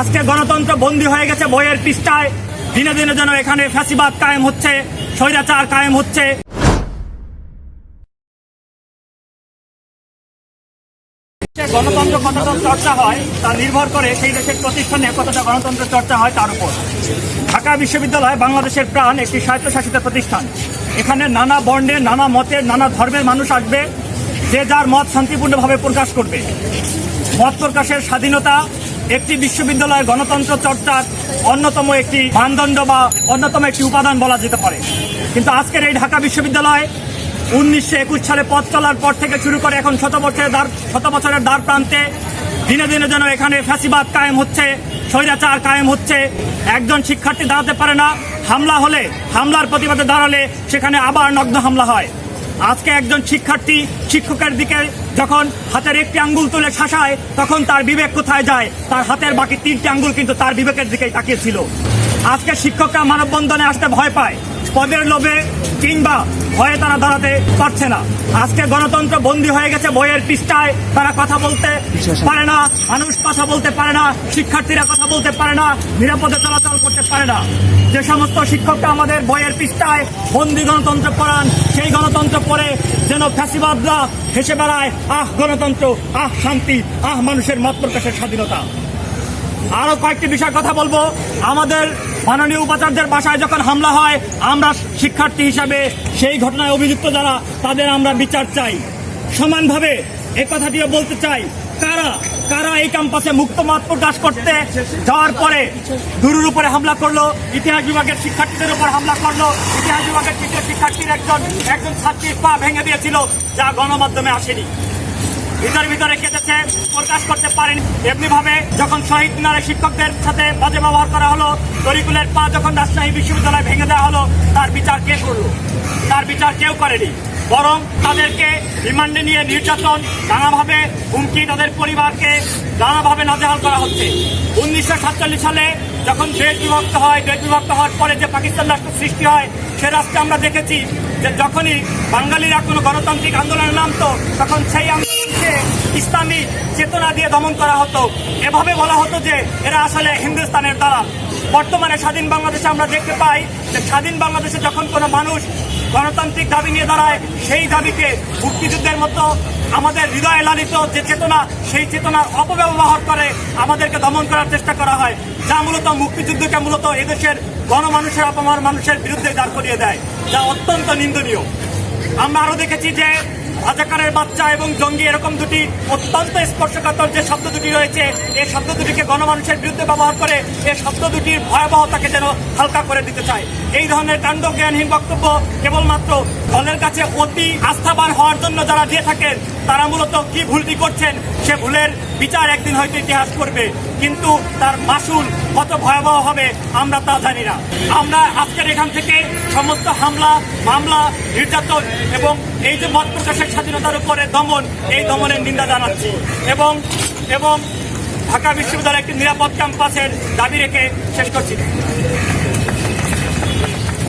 আজকে গণতন্ত্র বন্দী হয়ে গেছে বইয়ের পৃষ্ঠায়। দিনে দিনে যেন এখানে ফ্যাসিবাদ কায়েম হচ্ছে, স্বৈরাচার কায়েম হচ্ছে। গণতন্ত্র কতটা চর্চা হয়, তা নির্ভর করে সেই দেশের প্রতিষ্ঠানে কতটা গণতন্ত্র চর্চা হয় তার উপর। ঢাকা বিশ্ববিদ্যালয় বাংলাদেশের প্রাণ একটি স্বায়ত্তশাসিত প্রতিষ্ঠান। এখানে নানা বর্ণের নানা মতের নানা ধর্মের মানুষ আসবে, যে যার মত শান্তিপূর্ণভাবে প্রকাশ করবে। মত প্রকাশের স্বাধীনতা একটি বিশ্ববিদ্যালয়ের গণতন্ত্র চর্চার অন্যতম একটি মানদণ্ড বা অন্যতম একটি উপাদান বলা যেতে পারে। কিন্তু আজকের এই ঢাকা বিশ্ববিদ্যালয় উনিশশো একুশ সালে পথ চলার পর থেকে শুরু করে এখন শত বছরের দ্বার শত বছরের দ্বার প্রান্তে দিনে দিনে যেন এখানে ফ্যাসিবাদ কায়েম হচ্ছে, স্বৈরাচার কায়েম হচ্ছে। একজন শিক্ষার্থী দাঁড়াতে পারে না, হামলা হলে, হামলার প্রতিবাদে দাঁড়ালে সেখানে আবার নগ্ন হামলা হয়। আজকে একজন শিক্ষার্থী শিক্ষকের দিকে যখন হাতের একটি আঙ্গুল তুলে শাসায়, তখন তার বিবেক কোথায় যায়? তার হাতের বাকি তিনটি আঙ্গুল কিন্তু তার বিবেকের দিকেই তাকিয়েছিল আজকে শিক্ষকরা মানববন্ধনে আসতে ভয় পায়। পদের লোভে কিংবা ভয়ে তারা দাঁড়াতে পারছে না। আজকে গণতন্ত্র বন্দী হয়ে গেছে বইয়ের পৃষ্ঠায়। তারা কথা বলতে পারে না, মানুষ কথা বলতে পারে না, শিক্ষার্থীরা কথা বলতে পারে না, নিরাপদে চলাচল করতে পারে না। যে সমস্ত শিক্ষকরা আমাদের বইয়ের পৃষ্ঠায় বন্দি গণতন্ত্র পড়ান, সেই গণতন্ত্র পড়ে যেন ফ্যাসিবাদরা হেসে বেড়ায়, আহ গণতন্ত্র, আহ শান্তি, আহ মানুষের মত প্রকাশের স্বাধীনতা। আরও কয়েকটি বিষয় কথা বলব। আমাদের মাননীয় উপাচার্যের বাসায় যখন হামলা হয়, আমরা শিক্ষার্থী হিসাবে সেই ঘটনায় অভিযুক্ত যারা, তাদের আমরা বিচার চাই। সমানভাবে এ কথাটিও বলতে চাই, কারা কারা এই ক্যাম্পাসে মুক্ত মত প্রকাশ করতে যাওয়ার পরে গুরুর উপরে হামলা করল, ইতিহাস বিভাগের শিক্ষার্থীদের উপর হামলা করল, ইতিহাস বিভাগের তৃতীয় শিক্ষার্থীর একজন একজন ছাত্রীর পা ভেঙে দিয়েছিল, যা গণমাধ্যমে আসেনি। ভিতরে ভিতরে কেটেছে প্রকাশ করতে পারেন। এমনি ভাবে যখন শহীদ মিনারে শিক্ষকদের সাথে বাজে ব্যবহার করা হলো, তরিকুলের পা যখন রাজশাহী বিশ্ববিদ্যালয় ভেঙে দেওয়া হলো, তার বিচার কে করল? তার বিচার কেউ করেনি। বরং তাদেরকে রিমান্ডে নিয়ে নির্যাতন, নানাভাবে হুমকি তাদের পরিবারকে নানাভাবে নাজেহাল করা হচ্ছে। উনিশশো সাতচল্লিশ সালে যখন দেশ বিভক্ত হয়, দেশ বিভক্ত হওয়ার পরে যে পাকিস্তান রাষ্ট্র সৃষ্টি হয়, সে রাষ্ট্রে আমরা দেখেছি যে যখনই বাঙালিরা কোনো গণতান্ত্রিক আন্দোলনে নামতো তখন সেই আন্দোলনকে ইসলামী চেতনা দিয়ে দমন করা হতো। এভাবে বলা হতো যে এরা আসলে হিন্দুস্তানের দালাল। বর্তমানে স্বাধীন বাংলাদেশে আমরা দেখতে পাই যে স্বাধীন বাংলাদেশে যখন কোনো মানুষ গণতান্ত্রিক দাবি নিয়ে দাঁড়ায়, সেই দাবিকে মুক্তিযুদ্ধের মতো আমাদের হৃদয়ে লালিত যে চেতনা, সেই চেতনার অপব্যবহার করে আমাদেরকে দমন করার চেষ্টা করা হয়, যা মূলত মুক্তিযুদ্ধকে মূলত এদেশের গণমানুষের অপমান মানুষের বিরুদ্ধে দাঁড় করিয়ে দেয়, যা অত্যন্ত নিন্দনীয়। আমরা আরও দেখেছি যে রাজাকারের বাচ্চা এবং জঙ্গি এরকম দুটি অত্যন্ত স্পর্শকাতর যে শব্দ দুটি রয়েছে এই শব্দ দুটিকে গণমানুষের বিরুদ্ধে ব্যবহার করে এই শব্দ দুটির ভয়াবহতাকে যেন হালকা করে দিতে চায়। এই ধরনের কাণ্ড জ্ঞানহীন বক্তব্য কেবলমাত্র দলের কাছে অতি আস্থাবান হওয়ার জন্য যারা দিয়ে থাকেন, তারা মূলত কি ভুলটি করছেন, সে ভুলের বিচার একদিন হয়তো ইতিহাস করবে। কিন্তু তার মাসুল কত ভয়াবহ হবে, আমরা তা জানি না। আমরা আজকের এখান থেকে সমস্ত হামলা, মামলা, নির্যাতন এবং এই যে মত প্রকাশের স্বাধীনতার উপরে দমন, এই দমনের নিন্দা জানাচ্ছি। এবং এবং ঢাকা বিশ্ববিদ্যালয় একটি নিরাপদ ক্যাম্পাসের দাবি রেখে শেষ করছি।